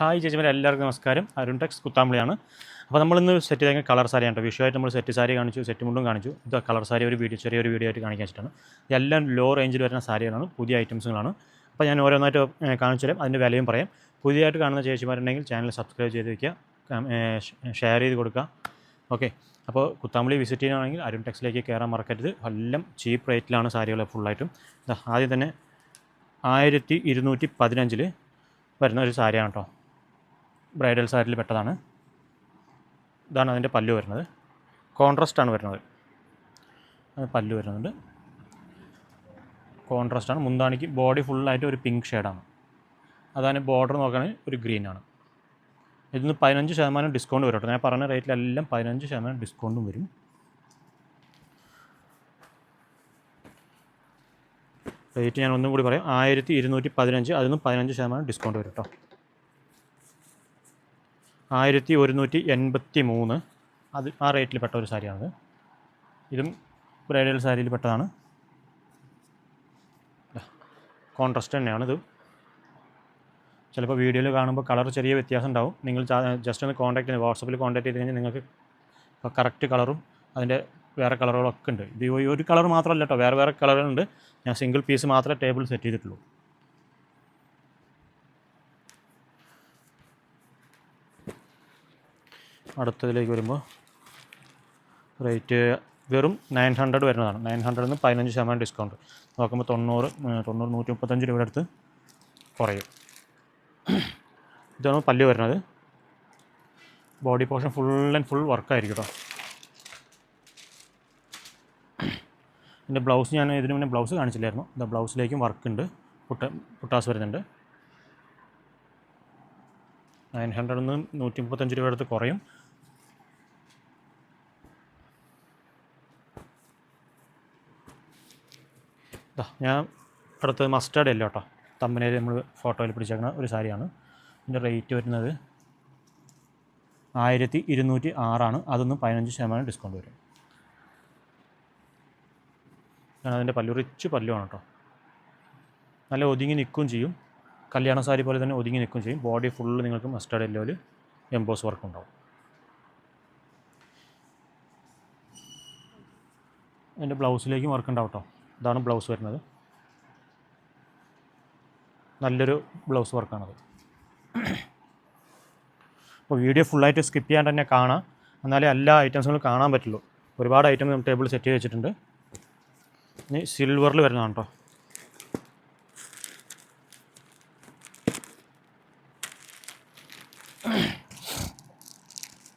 Hi ചേച്ചിമാരെ എല്ലാവർക്കും നമസ്കാരം. അരുൺ ടെക്സ് കുത്താമ്പളിയാണ്. അപ്പോൾ നമ്മളിന്ന് സെറ്റ് ചെയ്ത കളർ സാരിയാണ് കേട്ടോ. വിഷയമായിട്ട് നമ്മൾ സെറ്റ് സാരി കാണിച്ചു സെറ്റ് മുണ്ടും കാണിച്ചു. ഇത് കളർ സാരി ഒരു വീഡിയോ ചെറിയൊരു വീഡിയോ ആയിട്ട് കാണിക്കാൻ വെച്ചിട്ടാണ്. ഇതെല്ലാം ലോ റേഞ്ചിൽ വരുന്ന സാരികളാണ് പുതിയ ഐറ്റംസുകളാണ് അപ്പോൾ ഞാൻ ഓരോന്നായിട്ട് കാണിച്ചു തരാം. അതിന്റെ വിലയും പറയാം. പുതിയതായിട്ട് കാണുന്ന ചേച്ചിമാരുണ്ടെങ്കിൽ ചാനൽ സബ്സ്ക്രൈബ് ചെയ്ത് വയ്ക്കുക ഷെയർ ചെയ്ത് കൊടുക്കുക. ഓക്കെ അപ്പോൾ കുത്താമ്പളി വിസിറ്റ് ചെയ്യുകയാണെങ്കിൽ അരുൺ ടെക്സിലേക്ക് കയറാൻ മറക്കരുത്. എല്ലാം ചീപ്പ് റേറ്റിലാണ് സാരികൾ ഫുള്ളായിട്ടും ആദ്യം തന്നെ ആയിരത്തി ഇരുന്നൂറ്റി പതിനഞ്ചിൽ വരുന്ന ഒരു സാരിയാണ് കേട്ടോ. ബ്രൈഡൽ സാരിയിൽ പെട്ടതാണ്. ഇതാണ് അതിന്റെ പല്ലു വരുന്നത്. കോൺട്രാസ്റ്റ് ആണ് വരുന്നത് പല്ലു വരുന്നുണ്ട്. ആണ് മുന്താണിക്ക് ബോഡി ഫുള്ളായിട്ട് ഒരു പിങ്ക് ഷെയ്ഡാണ്. അതാണ് ബോർഡർ നോക്കുകയാണെങ്കിൽ ഒരു ഗ്രീനാണ്. ഇതിന് പതിനഞ്ച് ശതമാനം ഡിസ്കൗണ്ട് വരും കേട്ടോ. ഞാൻ പറഞ്ഞ റേറ്റിലെല്ലാം പതിനഞ്ച് ശതമാനം ഡിസ്കൗണ്ടും വരും. റേറ്റ് ഞാൻ ഒന്നും കൂടി പറയാം. ആയിരത്തി ഇരുന്നൂറ്റി പതിനഞ്ച് അതിന് പതിനഞ്ച് ശതമാനം ഡിസ്കൗണ്ട് വരും കേട്ടോ. ആയിരത്തി ഒരുന്നൂറ്റി എൺപത്തി മൂന്ന് അത് ആ റേറ്റിൽ പെട്ട ഒരു സാരിയാണത്. ഇതും ബ്രൈഡൽ സാരിയിൽ പെട്ടതാണ്. കോൺട്രസ്റ്റ് തന്നെയാണ് ഇത്. ചിലപ്പോൾ വീഡിയോയിൽ കാണുമ്പോൾ കളർ ചെറിയ വ്യത്യാസം ഉണ്ടാവും. നിങ്ങൾ ജസ്റ്റ് ഒന്ന് കോൺടാക്ട് ചെയ്ത് വാട്സപ്പിൽ കോൺടാക്ട് ചെയ്ത് കഴിഞ്ഞാൽ നിങ്ങൾക്ക് കറക്റ്റ് കളറും അതിന്റെ വേറെ കളറുകളൊക്കെ ഉണ്ട്. ഇത് ഒരു കളർ മാത്രമല്ല കേട്ടോ വേറെ വേറെ കളറുകളുണ്ട് ഞാൻ സിംഗിൾ പീസ് മാത്രമേ ടേബിൾ സെറ്റ് ചെയ്തിട്ടുള്ളൂ. അടുത്തതിലേക്ക് വരുമ്പോൾ റേറ്റ് വെറും നയൻ ഹൺഡ്രഡ് വരുന്നതാണ്. നയൻ ഹൺഡ്രഡിൽ നിന്ന് പതിനഞ്ച് ശതമാനം ഡിസ്കൗണ്ട് നോക്കുമ്പോൾ തൊണ്ണൂറ് തൊണ്ണൂറ് നൂറ്റി മുപ്പത്തഞ്ച് രൂപയുടെ അടുത്ത് കുറയും. ഇതാണ് പല്ല് വരുന്നത്. Body portion full and full വർക്കായിരിക്കും കേട്ടോ എന്റെ ബ്ലൗസ് ഞാൻ ഇതിന് മുന്നേ ബ്ലൗസ് കാണിച്ചില്ലായിരുന്നു. ഇത് ബ്ലൗസിലേക്കും വർക്ക് ഉണ്ട്. പുട്ട പുട്ടാസ് വരുന്നുണ്ട്. നയൻ ഹൺഡ്രഡിൽ നിന്ന് നൂറ്റി മുപ്പത്തഞ്ച് രൂപയുടെ അടുത്ത് കുറയും. ഞാൻ അടുത്തത് മസ്റ്റേർഡ് അല്ല കേട്ടോ തമ്പനയിൽ നമ്മൾ ഫോട്ടോയിൽ പിടിച്ചേക്കുന്ന ഒരു സാരിയാണ്. ഇതിന്റെ റേറ്റ് വരുന്നത് ആയിരത്തി ഇരുന്നൂറ്റി ആറാണ് അതൊന്ന് പതിനഞ്ച് ശതമാനം ഡിസ്കൗണ്ട് വരും. ഞാൻ അതിന്റെ പല്ലു. റിച്ച് പല്ലുവാണ് കേട്ടോ നല്ല ഒതുങ്ങി നിൽക്കുകയും ചെയ്യും. കല്യാണ സാരി പോലെ തന്നെ ഒതുങ്ങി നിൽക്കുകയും ചെയ്യും. ബോഡി ഫുള്ള് നിങ്ങൾക്ക് മസ്റ്റേർഡ് യെല്ലോയിൽ എംബോസ് വർക്ക് ഉണ്ടാവും. അതിന്റെ ബ്ലൗസിലേക്കും വർക്ക് ഉണ്ടാവും കേട്ടോ ഇതാണ് ബ്ലൗസ് വരുന്നത്. നല്ലൊരു ബ്ലൗസ് വർക്കാണത്. അപ്പോൾ വീഡിയോ ഫുള്ളായിട്ട് സ്കിപ്പ് ചെയ്യാൻ തന്നെ കാണാം. എന്നാലേ എല്ലാ ഐറ്റംസുകളും കാണാൻ പറ്റുള്ളൂ. ഒരുപാട് ഐറ്റം ടേബിൾ സെറ്റ് ചെയ്ത് വെച്ചിട്ടുണ്ട്. ഇനി സിൽവറിൽ വരുന്നതാണ് കേട്ടോ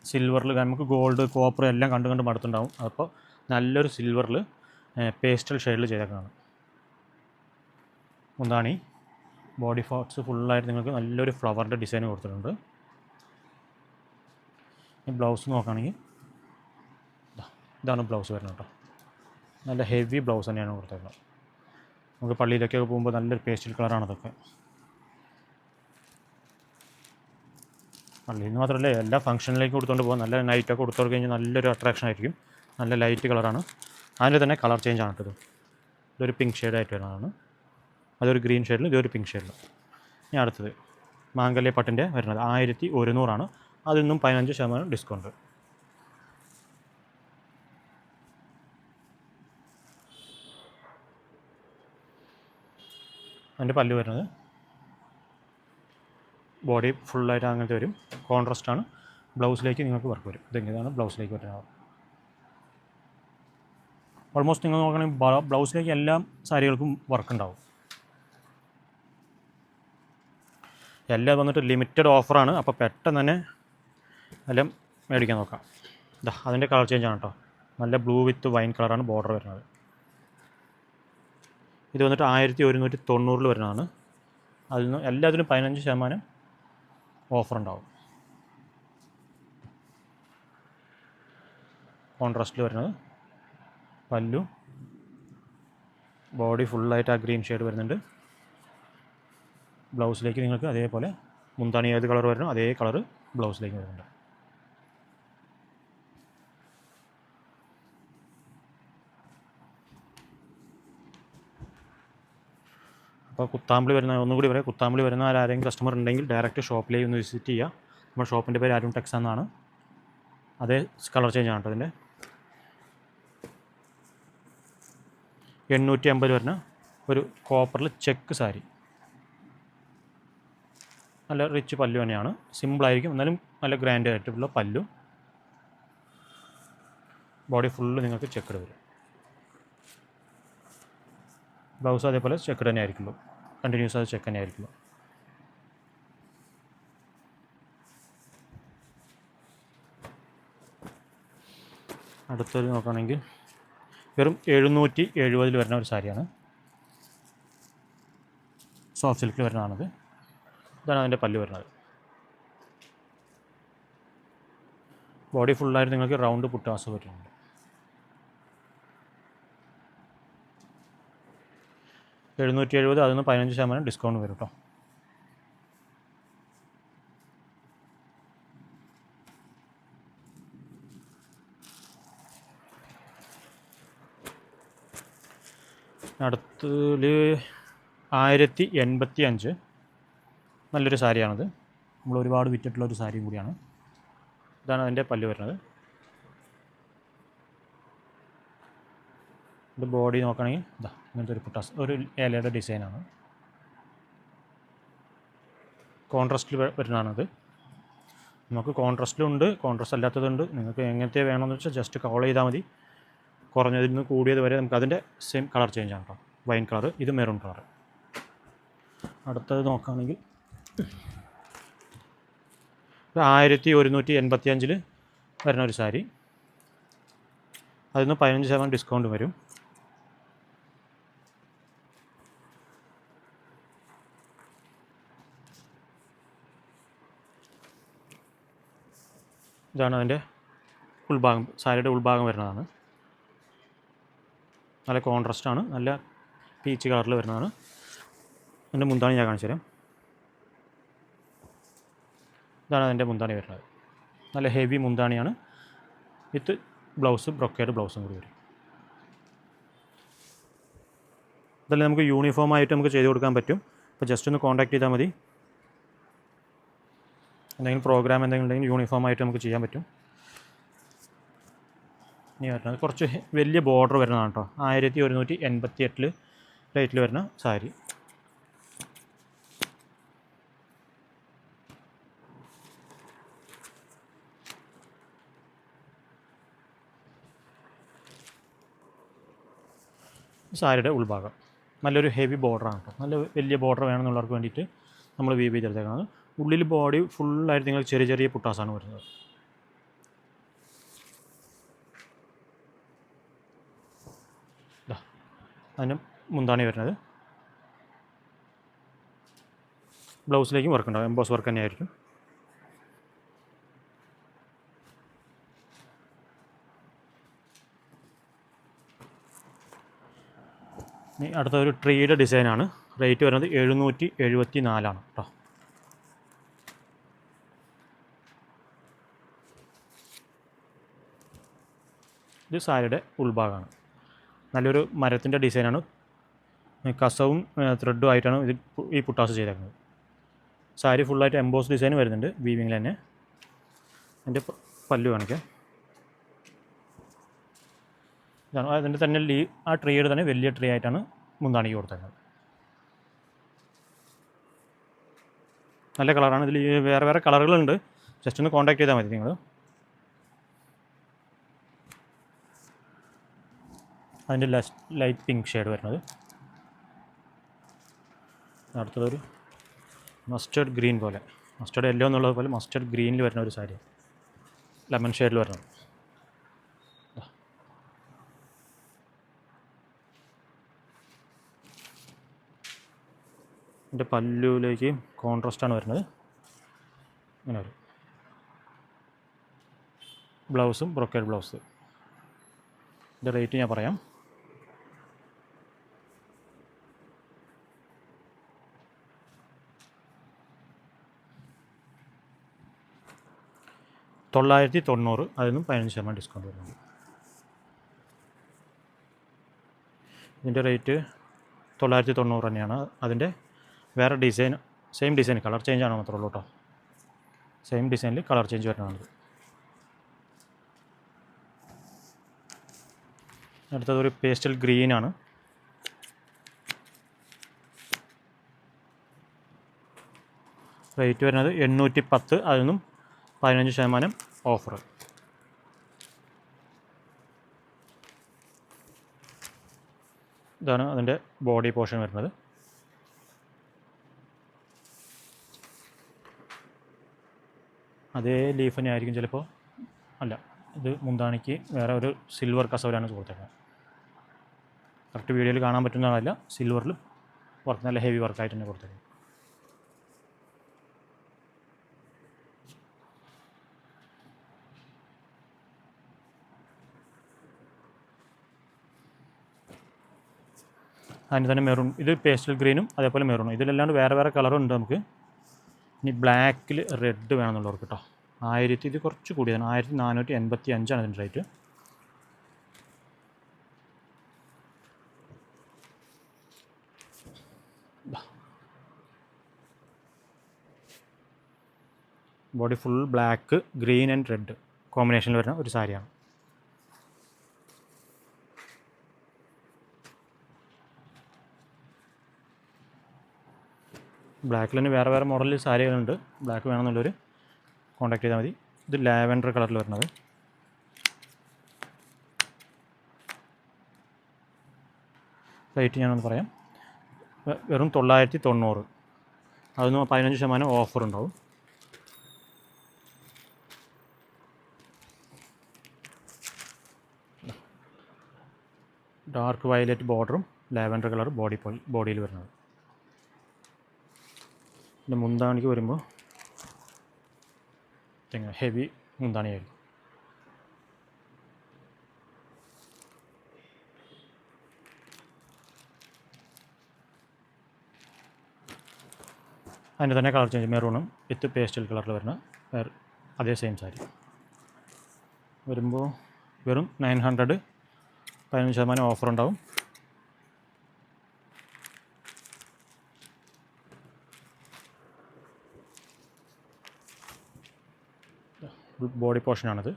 സിൽവറിൽ നമുക്ക് ഗോൾഡ് കോപ്പർ എല്ലാം കണ്ടു കണ്ട് മടുത്തുണ്ടാവും അപ്പോൾ നല്ലൊരു സിൽവറിൽ പേസ്റ്റൽ ഷെയ്ഡിൽ ചെയ്തേക്കുന്നത് ഒന്നാണ് ബോഡി പാർട്സ് ഫുള്ളായിട്ട് നിങ്ങൾക്ക് നല്ലൊരു ഫ്ലവറിന്റെ ഡിസൈൻ കൊടുത്തിട്ടുണ്ട്. ഈ ബ്ലൗസ് നോക്കുകയാണെങ്കിൽ ഇതാണ് ബ്ലൗസ് വരുന്നത് കേട്ടോ. നല്ല ഹെവി ബ്ലൗസ് തന്നെയാണ് കൊടുത്തേക്കുന്നത്. നമുക്ക് പള്ളിയിലൊക്കെ പോകുമ്പോൾ നല്ലൊരു പേസ്റ്റൽ കളറാണ് അതൊക്കെ. പള്ളിയിൽ മാത്രമല്ല എല്ലാ ഫംഗ്ഷനിലേക്കും കൊടുത്തുകൊണ്ട് പോകാം നല്ല നൈറ്റൊക്കെ കൊടുത്തു കഴിഞ്ഞാൽ നല്ലൊരു അട്രാക്ഷൻ ആയിരിക്കും. നല്ല ലൈറ്റ് കളറാണ്. അതിന്റെ തന്നെ കളർ ചേഞ്ച് ആണ് കേട്ടോ ഇത്. ഇതൊരു പിങ്ക് ഷെയ്ഡായിട്ട് വരുന്നതാണ്. അതൊരു ഗ്രീൻ ഷെയ്ഡിൽ ഇതൊരു പിങ്ക് ഷെയ്ഡിൽ ഇനി അടുത്തത് മാംഗല്യ പട്ടിന്റെ വരുന്നത് ആയിരത്തി ഒരുന്നൂറാണ്. അതിൽ നിന്നും പതിനഞ്ച് ശതമാനം ഡിസ്കൗണ്ട് അതിന്റെ പല്ല് വരുന്നത് ബോഡി ഫുള്ളായിട്ട് അങ്ങനത്തെ വരും. കോൺട്രസ്റ്റാണ് ബ്ലൗസിലേക്ക് നിങ്ങൾക്ക് വർക്ക് വരും. ഇതെങ്ങനെയാണ് ബ്ലൗസിലേക്ക് വരുന്നത്. ഓൾമോസ്റ്റ് നിങ്ങൾ നോക്കുകയാണെങ്കിൽ ബ്ലൗസിലേക്ക് എല്ലാ സാരികൾക്കും വർക്ക് ഉണ്ടാവും. എല്ലാം വന്നിട്ട് ലിമിറ്റഡ് ഓഫറാണ് അപ്പോൾ പെട്ടെന്ന് തന്നെ എല്ലാം മേടിക്കാൻ നോക്കാം. ഇതാ അതിന്റെ കളർ ചേഞ്ച് ആണ് കേട്ടോ നല്ല ബ്ലൂ വിത്ത് വൈൻ കളറാണ് ബോർഡർ വരുന്നത്. ഇത് വന്നിട്ട് ആയിരത്തി ഒരുന്നൂറ്റി തൊണ്ണൂറിൽ വരുന്നതാണ്. അതിൽ നിന്ന് എല്ലാത്തിനും പതിനഞ്ച് ശതമാനം ഓഫർ ഉണ്ടാവും. കോൺട്രാസ്റ്റിൽ വരുന്നത്. പല്ലു ബോഡി ഫുള്ളായിട്ട് ആ ഗ്രീൻ ഷെയ്ഡ് വരുന്നുണ്ട്. ബ്ലൗസിലേക്ക് നിങ്ങൾക്ക് അതേപോലെ മുന്താണി ഏത് കളർ വരണോ അതേ കളർ ബ്ലൗസിലേക്ക് വരുന്നുണ്ട്. അപ്പോൾ കുത്താമ്പിളി വരുന്ന ഒന്നുകൂടി പറയാം. കുത്താമ്പിളി വരുന്ന ആരെങ്കിലും കസ്റ്റമർ ഉണ്ടെങ്കിൽ ഡയറക്റ്റ് ഷോപ്പിലേക്ക് ഒന്ന് വിസിറ്റ് ചെയ്യുക. നമ്മുടെ ഷോപ്പിന്റെ പേര് അരുൺ ടെക്സ് എന്നാണ്. അതേ കളർ ചേഞ്ച് ആണ് കേട്ടോ അതിന്റെ. എണ്ണൂറ്റി അമ്പത് വരുന്ന ഒരു കോപ്പറിൽ ചെക്ക് സാരി. നല്ല റിച്ച് പല്ലു തന്നെയാണ്. സിമ്പിളായിരിക്കും എന്നാലും നല്ല ഗ്രാൻഡ് ആയിട്ടുള്ള പല്ലു. ബോഡി ഫുള്ള് നിങ്ങൾക്ക് ചെക്കഡ് വരും. ബ്ലൗസ് അതേപോലെ ചെക്ക് തന്നെ ആയിരിക്കുള്ളൂ കണ്ടിന്യൂസ് അത് ചെക്ക് തന്നെ ആയിരിക്കുള്ളൂ അടുത്തൊരു നോക്കുകയാണെങ്കിൽ വെറും എഴുന്നൂറ്റി എഴുപതിൽ വരുന്ന ഒരു സാരിയാണ്. സോഫ്റ്റ് സിൽക്കിൽ വരുന്നതാണത്. ഇതാണ് അതിന്റെ പല്ല് വരുന്നത്. ബോഡി ഫുള്ളായിട്ട് നിങ്ങൾക്ക് റൗണ്ട് പുട്ടാസ് വരുന്നുണ്ട് എഴുന്നൂറ്റി എഴുപത് അതിൽ നിന്ന് പതിനഞ്ച് ശതമാനം ഡിസ്കൗണ്ട് വരും കേട്ടോ അടുത്തതിൽ ആയിരത്തി എൺപത്തി അഞ്ച് നല്ലൊരു സാരിയാണത്. നമ്മൾ ഒരുപാട് വിറ്റിട്ടുള്ള ഒരു സാരിയും കൂടിയാണ്. ഇതാണ് അതിന്റെ പല്ല് വരുന്നത്. ഇത് ബോഡി നോക്കണമെങ്കിൽ ഇതാ ഇങ്ങനത്തെ ഒരു പുട്ടാസ് ഒരു ഏലയുടെ ഡിസൈനാണ് കോൺട്രസ്റ്റിൽ വരുന്നതാണത്. നമുക്ക് കോൺട്രസ്റ്റിലുണ്ട് കോൺട്രസ്റ്റ് അല്ലാത്തതുണ്ട്. നിങ്ങൾക്ക് എങ്ങനത്തെ വേണമെന്ന് വെച്ചാൽ ജസ്റ്റ് കോൾ ചെയ്താൽ മതി. കുറഞ്ഞതിൽ നിന്ന് കൂടിയത് വരെ നമുക്ക് അതിന്റെ സെയിം കളർ ചേഞ്ച് ആണ് കേട്ടോ വൈൻ കളർ ഇത് മെറൂൺ കളർ അടുത്തത് നോക്കുകയാണെങ്കിൽ ആയിരത്തി ഒരുന്നൂറ്റി എൺപത്തി അഞ്ചിൽ വരുന്ന ഒരു സാരി. അതിൽ നിന്ന് പതിനഞ്ച് ശതമാനം ഡിസ്കൗണ്ട് വരും. ഇതാണ് അതിന്റെ ഉൾഭാഗം സാരിയുടെ ഉൾഭാഗം വരുന്നതാണ്. നല്ല കോൺട്രസ്റ്റ് ആണ്. നല്ല പീച്ച് കളറിൽ വരുന്നതാണ്. അതിന്റെ മുന്താണി ഞാൻ കാണിച്ചു തരാം ഇതാണ് അതിന്റെ മുന്താണി വരുന്നത്. നല്ല ഹെവി മുന്താണിയാണ്. വിത്ത് ബ്ലൗസ് ബ്രൊക്കേഡ് ബ്ലൗസും കൂടി വരും. ഇതെല്ലാം നമുക്ക് യൂണിഫോം ആയിട്ട് നമുക്ക് ചെയ്ത് കൊടുക്കാൻ പറ്റും. അപ്പോൾ ജസ്റ്റ് ഒന്ന് കോൺടാക്ട് ചെയ്താൽ മതി. എന്തെങ്കിലും പ്രോഗ്രാം എന്തെങ്കിലും ഉണ്ടെങ്കിൽ യൂണിഫോം ആയിട്ട് നമുക്ക് ചെയ്യാൻ പറ്റും. ഇനി വരുന്നത് കുറച്ച് വലിയ ബോർഡർ വരുന്നതാണ് കേട്ടോ. ആയിരത്തി ഒരുന്നൂറ്റി എൺപത്തി എട്ടിൽ റേറ്റിൽ വരുന്ന സാരി. സാരിയുടെ ഉൾഭാഗം. നല്ലൊരു ഹെവി ബോർഡറാണ് കേട്ടോ. നല്ല വലിയ ബോർഡർ വേണമെന്നുള്ളവർക്ക് വേണ്ടിയിട്ട് നമ്മൾ വീവ് ചെയ്തെടുത്തേക്കുന്നത്. ഉള്ളിൽ ബോഡി ഫുള്ളായിട്ട് നിങ്ങൾ ചെറിയ ചെറിയ പുട്ടാസാണ് വരുന്നത്. അതിന് മുന്താണി വരുന്നത്. ബ്ലൗസിലേക്കും വർക്ക് ഉണ്ടാവും. എംബോസ് വർക്ക് തന്നെയായിരിക്കും. ഇനി അടുത്ത ഒരു ട്രീയുടെ ഡിസൈനാണ് റേറ്റ് വരുന്നത് എഴുന്നൂറ്റി എഴുപത്തി നാലാണ് കേട്ടോ ഇത് സാരിയുടെ ഉൾഭാഗമാണ്. നല്ലൊരു മരത്തിന്റെ ഡിസൈനാണ്. കസവും ത്രെഡും ആയിട്ടാണ് ഇത് ഈ പുട്ടാസ് ചെയ്തേക്കുന്നത്. സാരി ഫുള്ളായിട്ട് എംബോസ് ഡിസൈൻ വരുന്നുണ്ട് വീവിങ്ങിൽ തന്നെ. അതിന്റെ പല്ലു കാണിക്കാം. ഇതാണ്. അതിന്റെ തന്നെ ലീ ആ ട്രീയുടെ തന്നെ വലിയ ട്രീ ആയിട്ടാണ് മുന്താണിക്ക് കൊടുത്തേക്കുന്നത്. നല്ല കളറാണ് ഇതിൽ വേറെ വേറെ കളറുകളുണ്ട് ജസ്റ്റ് ഒന്ന് കോൺടാക്ട് ചെയ്താൽ മതി നിങ്ങൾ അതിന്റെ ലൈറ്റ് പിങ്ക് ഷെയ്ഡ് വരുന്നത്. അടുത്തതൊരു മസ്റ്റേർഡ് ഗ്രീൻ പോലെ. മസ്റ്റേർഡ് യെല്ലോ എന്നുള്ളത് പോലെ മസ്റ്റേർഡ് ഗ്രീനിൽ വരുന്ന ഒരു സാരി. ലെമൺ ഷെയ്ഡിൽ വരുന്നത്. എന്റെ പല്ലുവിലേക്ക് കോൺട്രാസ്റ്റാണ് വരുന്നത്. ഇങ്ങനെ വരും ബ്ലൗസും ബ്രൊക്കേഡ് ബ്ലൗസ് ഇതിന്റെ റേറ്റ് ഞാൻ പറയാം. തൊള്ളായിരത്തി തൊണ്ണൂറ് അതിൽ നിന്നും പതിനഞ്ച് ശതമാനം ഡിസ്കൗണ്ട് വരുന്നുണ്ട് ഇതിന്റെ റേറ്റ് തൊള്ളായിരത്തി തൊണ്ണൂറ് തന്നെയാണ്. അതിന്റെ വേറെ design same design colour change ആണ് മാത്രമേ ഉള്ളൂ കേട്ടോ. സെയിം ഡിസൈനിൽ കളർ ചേഞ്ച് വരുന്നതാണ് അടുത്തത് ഒരു പേസ്റ്റൽ ഗ്രീനാണ് റേറ്റ് വരുന്നത് എണ്ണൂറ്റി പത്ത് അതിൽ നിന്നും പതിനഞ്ച് ശതമാനം ഓഫർ ഇതാണ് അതിന്റെ ബോഡി പോർഷൻ വരുന്നത്. അതേ ലീഫ് തന്നെ ആയിരിക്കും ചിലപ്പോൾ അല്ല ഇത് മുന്താണിക്ക് വേറെ ഒരു സിൽവർ കസവിലാണ് കൊടുത്തേക്കുന്നത്. കറക്റ്റ് വീഡിയോയിൽ കാണാൻ പറ്റുന്നതല്ല സിൽവറിൽ വർക്ക് നല്ല ഹെവി വർക്കായിട്ട് തന്നെ കൊടുത്തേക്കുന്നത്. അതിന് തന്നെ മെറൂൺ ഇത് പേസ്റ്റൽ ഗ്രീനും അതേപോലെ മെറൂണും ഇതിലല്ലാണ്ട് വേറെ വേറെ കളറുണ്ട് നമുക്ക്. ഇനി ബ്ലാക്കിൽ റെഡ് വേണമെന്നുള്ളവർക്ക് കേട്ടോ ആയിരത്തി ഇത് കുറച്ച് കൂടിയതാണ്. ആയിരത്തി നാനൂറ്റി എൺപത്തി അഞ്ചാണ് ഇതിന്റെ rate body full black green and red കോമ്പിനേഷനിൽ വരുന്ന ഒരു സാരിയാണ്. ബ്ലാക്കിൽ തന്നെ വേറെ വേറെ മോഡലിൽ സാരികളുണ്ട്. ബ്ലാക്ക് വേണമെന്നുള്ളവർ കോൺടാക്ട് ചെയ്താൽ മതി. ഇത് ലാവൻഡർ കളറിൽ വരുന്നത്. റേറ്റ് ഞാനൊന്ന് പറയാം. വെറും തൊള്ളായിരത്തി തൊണ്ണൂറ് അതൊന്ന് പതിനഞ്ച് ശതമാനം ഓഫർ ഉണ്ടാവും. ഡാർക്ക് വയലറ്റ് ബോർഡറും ലാവൻഡർ കളർ ബോഡി ബോഡിയിൽ വരുന്നത്. പിന്നെ മുന്താണിക്ക് വരുമ്പോൾ ഇങ്ങനെ ഹെവി മുന്താണിയായിരിക്കും. അതിന്റെ തന്നെ കളർ ചേഞ്ച് മെറൂണും വിത്ത് പേസ്റ്റൽ കളറിൽ വരുന്ന അതേ സെയിം സാരി വരുമ്പോൾ വെറും നയൻ ഹൺഡ്രഡ് പതിനഞ്ച് ശതമാനം ഓഫർ ഉണ്ടാവും. ബോഡി പോർഷനാണിത്.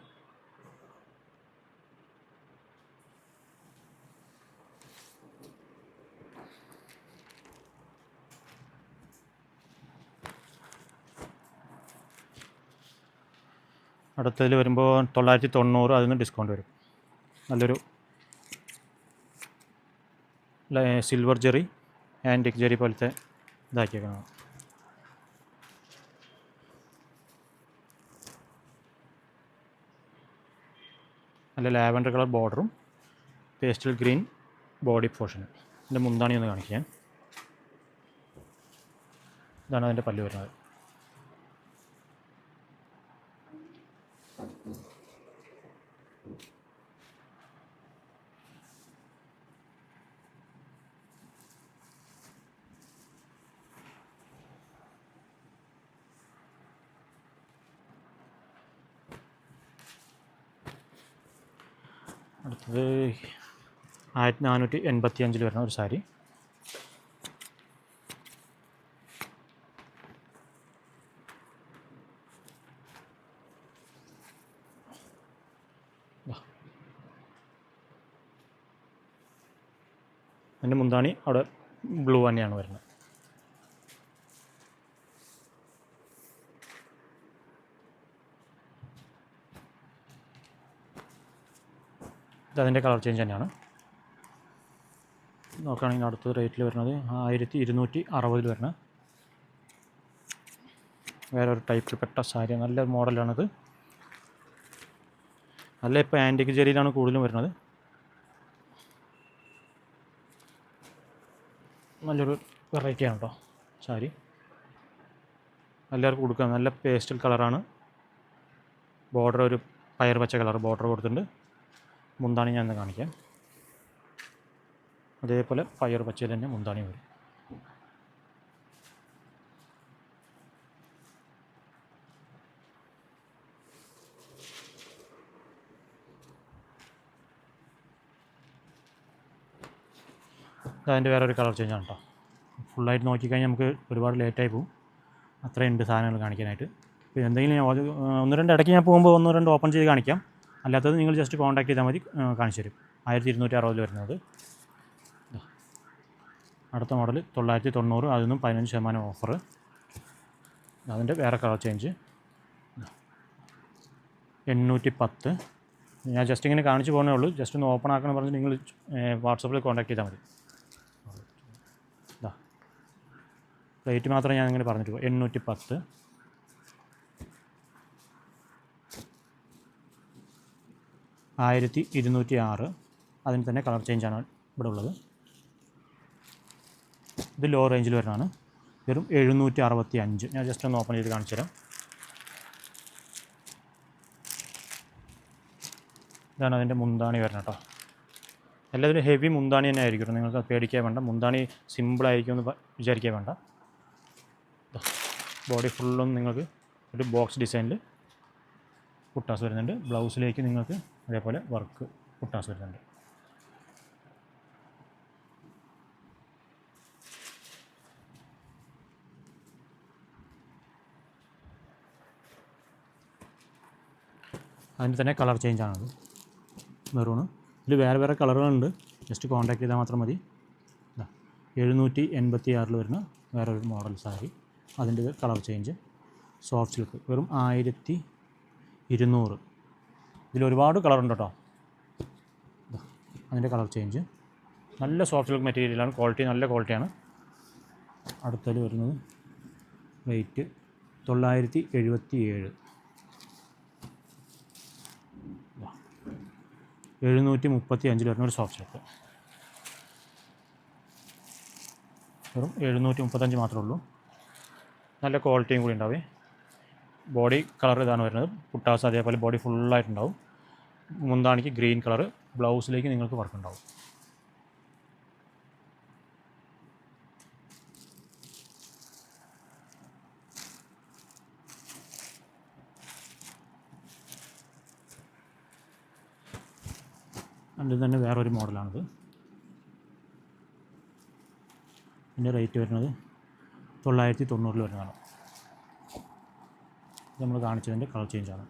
അടുത്തതിൽ വരുമ്പോൾ തൊള്ളായിരത്തി തൊണ്ണൂറ് അതിന് ഡിസ്കൗണ്ട് വരും. നല്ലൊരു സിൽവർ ജെറി ആന്റിക് ജെറി പോലത്തെ ഇതാക്കിയേക്കണം നല്ല ലാവൻഡർ കളർ ബോർഡറും പേസ്റ്റൽ ഗ്രീൻ ബോഡി പോർഷനും ഇതിന്റെ മുന്താണി ഒന്ന് കാണിക്കാൻ ഇതാണ് അതിന്റെ പല്ല് വരുന്നത് അടുത്തത് ആയിരത്തി നാനൂറ്റി എൺപത്തി അഞ്ചിൽ വരുന്ന ഒരു സാരി. അതിന്റെ മുന്താണി അവിടെ ബ്ലൂ തന്നെയാണ് വരുന്നത്. അതിന്റെ കളർ ചേഞ്ച് തന്നെയാണ്. നോക്കുകയാണെങ്കിൽ അടുത്ത റേറ്റിൽ വരുന്നത് ആയിരത്തി ഇരുന്നൂറ്റി അറുപതിൽ വരുന്നത്. വേറെ ഒരു ടൈപ്പിൽ പെട്ട സാരി നല്ല മോഡലാണിത്. നല്ല ഇപ്പോൾ ആന്റിക് ജെറിയിലാണ് കൂടുതലും വരുന്നത്. നല്ലൊരു വെറൈറ്റിയാണ് കേട്ടോ സാരി. എല്ലാവർക്കും കൊടുക്കാം. നല്ല പേസ്റ്റൽ കളറാണ് ബോർഡർ ഒരു പയർ പച്ച കളർ ബോർഡർ കൊടുത്തിട്ടുണ്ട്. മുന്താണി ഞാൻ കാണിക്കാം. അതേപോലെ ഫയർ പച്ചയിൽ തന്നെ മുന്താണി വരും. അതിന്റെ വേറെ ഒരു കളർ ചേഞ്ചാണ് കേട്ടോ ഫുള്ളായിട്ട് നോക്കിക്കഴിഞ്ഞാൽ നമുക്ക് ഒരുപാട് ലേറ്റായി പോകും അത്രയുണ്ട് സാധനങ്ങൾ കാണിക്കാനായിട്ട്. ഇപ്പോൾ എന്തെങ്കിലും ഒന്ന് രണ്ട് ഇടയ്ക്ക് ഞാൻ പോകുമ്പോൾ ഒന്ന് രണ്ട് ഓപ്പൺ ചെയ്ത് കാണിക്കാം. അല്ലാത്തത് നിങ്ങൾ ജസ്റ്റ് കോൺടാക്ട് ചെയ്താൽ മതി കാണിച്ചു തരും. ആയിരത്തി ഇരുന്നൂറ്റി അറുപതിൽ വരുന്നത്. അടുത്ത മോഡൽ തൊള്ളായിരത്തി തൊണ്ണൂറ് അതിൽ നിന്നും പതിനഞ്ച് ശതമാനം ഓഫർ അതിന്റെ വേറെ കളർ ചേഞ്ച്. എണ്ണൂറ്റി പത്ത് ഞാൻ ജസ്റ്റ് ഇങ്ങനെ കാണിച്ചു പോകുന്നേ ഉള്ളൂ. ജസ്റ്റ് ഒന്ന് ഓപ്പൺ ആക്കണം പറഞ്ഞ് നിങ്ങൾ വാട്സപ്പിൽ കോൺടാക്ട് ചെയ്താൽ മതി. ഇതാ റേറ്റ് മാത്രം ഞാൻ ഇങ്ങനെ പറഞ്ഞിട്ട് പോകും എണ്ണൂറ്റി പത്ത് ആയിരത്തി ഇരുന്നൂറ്റി ആറ് അതിന് തന്നെ കളർ ചേഞ്ചാണ് ഇവിടെ ഉള്ളത്. ഇത് ലോ റേഞ്ചിൽ വരുന്നതാണ്. വെറും എഴുന്നൂറ്റി അറുപത്തി അഞ്ച് ഞാൻ ജസ്റ്റ് ഒന്ന് ഓപ്പൺ ചെയ്ത് കാണിച്ചു തരാം ഇതാണ് അതിന്റെ മുന്താണി വരുന്നത് കേട്ടോ. എല്ലാത്തിനും ഹെവി മുന്താണി തന്നെ ആയിരിക്കും. നിങ്ങൾക്ക് പേടിക്കാൻ വേണ്ട. മുന്താണി സിമ്പിളായിരിക്കും എന്ന് വിചാരിക്കാൻ വേണ്ട. ബോഡി ഫുള്ളും നിങ്ങൾക്ക് ഒരു ബോക്സ് ഡിസൈനിൽ കുട്ടാസ് വരുന്നുണ്ട്. ബ്ലൗസിലേക്ക് നിങ്ങൾക്ക് അതേപോലെ വർക്ക് കുട്ടാസ് വരുന്നുണ്ട്. അതിന്റെ തന്നെ കളർ ചേഞ്ച് ആണത്. മെറൂണ്. ഇതിൽ വേറെ വേറെ കളറുകളുണ്ട്. ജസ്റ്റ് കോൺടാക്ട് ചെയ്താൽ മാത്രം മതി. എഴുന്നൂറ്റി എൺപത്തി ആറിൽ വരുന്ന വേറൊരു മോഡൽ സാരി. അതിന്റെ കളർ ചേഞ്ച് സോഫ്റ്റ് സിൽക്ക് വെറും ആയിരത്തി ഇരുന്നൂറ് ഇതിൽ ഒരുപാട് കളറുണ്ട് കേട്ടോ അതിന്റെ കളർ ചേഞ്ച് നല്ല സോഫ്റ്റ് സിൽക്ക് മെറ്റീരിയലാണ് ക്വാളിറ്റി നല്ല ക്വാളിറ്റിയാണ് അടുത്തതിൽ വരുന്നത് റേറ്റ് തൊള്ളായിരത്തി എഴുപത്തി ഏഴ് എഴുന്നൂറ്റി മുപ്പത്തി അഞ്ചിൽ വരുന്ന ഒരു സോഫ്റ്റ് ചെക്ക് വെറും എഴുന്നൂറ്റി മുപ്പത്തഞ്ച് മാത്രമേ ഉള്ളൂ. നല്ല ക്വാളിറ്റിയും കൂടി ഉണ്ടാവേ. ബോഡി കളർ ഇതാണ് വരുന്നത്. പുട്ടാസ് അതേപോലെ ബോഡി ഫുള്ളായിട്ടുണ്ടാവും മുന്താണിക്ക് ഗ്രീൻ കളർ ബ്ലൗസിലേക്ക് നിങ്ങൾക്ക് വർക്ക് ഉണ്ടാവും. അതിൽ തന്നെ വേറൊരു മോഡലാണിത്. ഇതിന്റെ റേറ്റ് വരുന്നത് തൊള്ളായിരത്തി തൊണ്ണൂറിൽ വരുന്നതാണ് നമ്മൾ കാണിച്ചതിന്റെ കളർ ചേഞ്ചാണ്.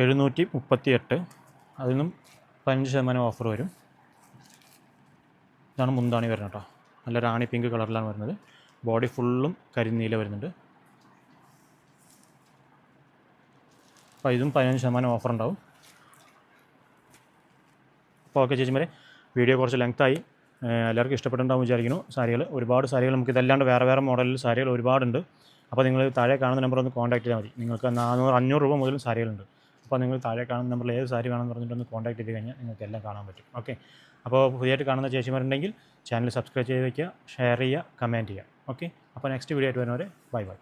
എഴുന്നൂറ്റി മുപ്പത്തി എട്ട് അതിൽ നിന്നും പതിനഞ്ച് ശതമാനം ഓഫർ വരും. ഇതാണ് മുന്താണി വരുന്നത് കേട്ടോ. നല്ല റാണി പിങ്ക് കളറിലാണ് വരുന്നത്. ബോഡി ഫുള്ളും കരിനീല വരുന്നുണ്ട്. അപ്പോൾ ഇതും പതിനഞ്ച് ശതമാനം ഓഫർ ഉണ്ടാവും അപ്പോൾ ഓക്കെ ചേച്ചിമാരെ വീഡിയോ കുറച്ച് ലെങ്ത്തായി എല്ലാവർക്കും ഇഷ്ടപ്പെട്ടുണ്ടാവും വിചാരിക്കുന്നു. സാരികൾ ഒരുപാട് സാരികൾ നമുക്ക് ഇതല്ലാണ്ട് വേറെ വേറെ മോഡലിൽ സാരികൾ ഒരുപാടുണ്ട്. അപ്പോൾ നിങ്ങൾ താഴെ കാണുന്ന നമ്പർ ഒന്ന് കോൺടാക്ട് ചെയ്താൽ മതി. നിങ്ങൾക്ക് നാനൂറ് അഞ്ഞൂറ് രൂപ മുതൽ സാരികളുണ്ട്. അപ്പോൾ നിങ്ങൾ താഴെ കാണുന്ന നമ്പറിൽ ഏത് സാരി വേണമെന്ന് പറഞ്ഞിട്ടൊന്ന് കോൺടാക്ട് ചെയ്ത് കഴിഞ്ഞാൽ നിങ്ങൾക്ക് എല്ലാം കാണാൻ പറ്റും. ഓക്കെ? അപ്പോൾ പുതിയതായിട്ട് കാണുന്ന ചേച്ചിമാരുണ്ടെങ്കിൽ ചാനൽ സബ്സ്ക്രൈബ് ചെയ്ത് വയ്ക്കുക ഷെയർ ചെയ്യുക കമന്റ് ചെയ്യുക. ഓക്കെ? അപ്പോൾ നെക്സ്റ്റ് വീഡിയോ ആയിട്ട് വരുന്നവരെ ബൈ ബൈ